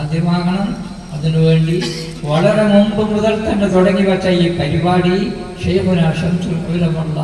സാധ്യമാകണം. അതിനുവേണ്ടി വളരെ മുമ്പ് മുതൽ തന്നെ തുടങ്ങി വച്ച ഈ പരിപാടി ഷെയ്ഖുന ചുരുക്കുലമുള്ള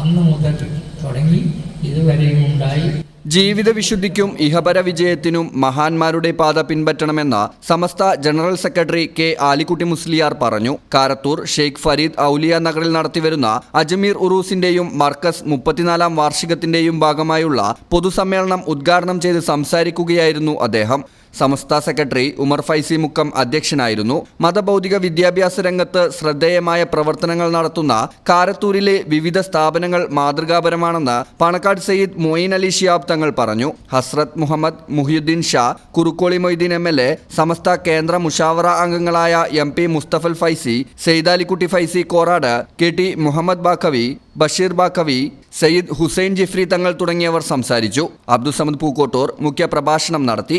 അന്ന് മുതൽ തുടങ്ങി. ഇതുവരെയും ഉണ്ടായി. ജീവിത വിശുദ്ധിക്കും ഇഹപര വിജയത്തിനും മഹാന്മാരുടെ പാത പിൻപറ്റണമെന്ന Samastha general secretary K Alikkutty Musliyar പറഞ്ഞു. കാരത്തൂർ ഷെയ്ഖ് ഫരീദ് ഔലിയ നഗറിൽ നടത്തിവരുന്ന അജ്മീർ ഉറൂസിന്റെയും മർക്കസ് മുപ്പത്തിനാലാം വാർഷികത്തിന്റെയും ഭാഗമായുള്ള പൊതുസമ്മേളനം ഉദ്ഘാടനം ചെയ്ത് സംസാരിക്കുകയായിരുന്നു അദ്ദേഹം. സമസ്ത സെക്രട്ടറി ഉമർ ഫൈസി മുക്കം അധ്യക്ഷനായിരുന്നു. മതഭൗതിക വിദ്യാഭ്യാസ രംഗത്ത് ശ്രദ്ധേയമായ പ്രവർത്തനങ്ങൾ നടത്തുന്ന കാരത്തൂരിലെ വിവിധ സ്ഥാപനങ്ങൾ മാതൃകാപരമാണെന്ന് പണക്കാട് സയ്യിദ് മൊയ്ൻ അലി ഷിയാബ് തങ്ങൾ പറഞ്ഞു. Hazrat Muhammad Muhiyuddin Shah Kurukkoli Moideen M L A Samastha കേന്ദ്ര മുഷാവറ അംഗങ്ങളായ M P Musthafal Faizy Saidalikutty Faizy Korad K T Muhammad Baqavi Basheer Baqavi Sayyid Hussain Jifri Thangal തുടങ്ങിയവർ സംസാരിച്ചു. അബ്ദുസമദ് പൂക്കോട്ടൂർ മുഖ്യപ്രഭാഷണം നടത്തി.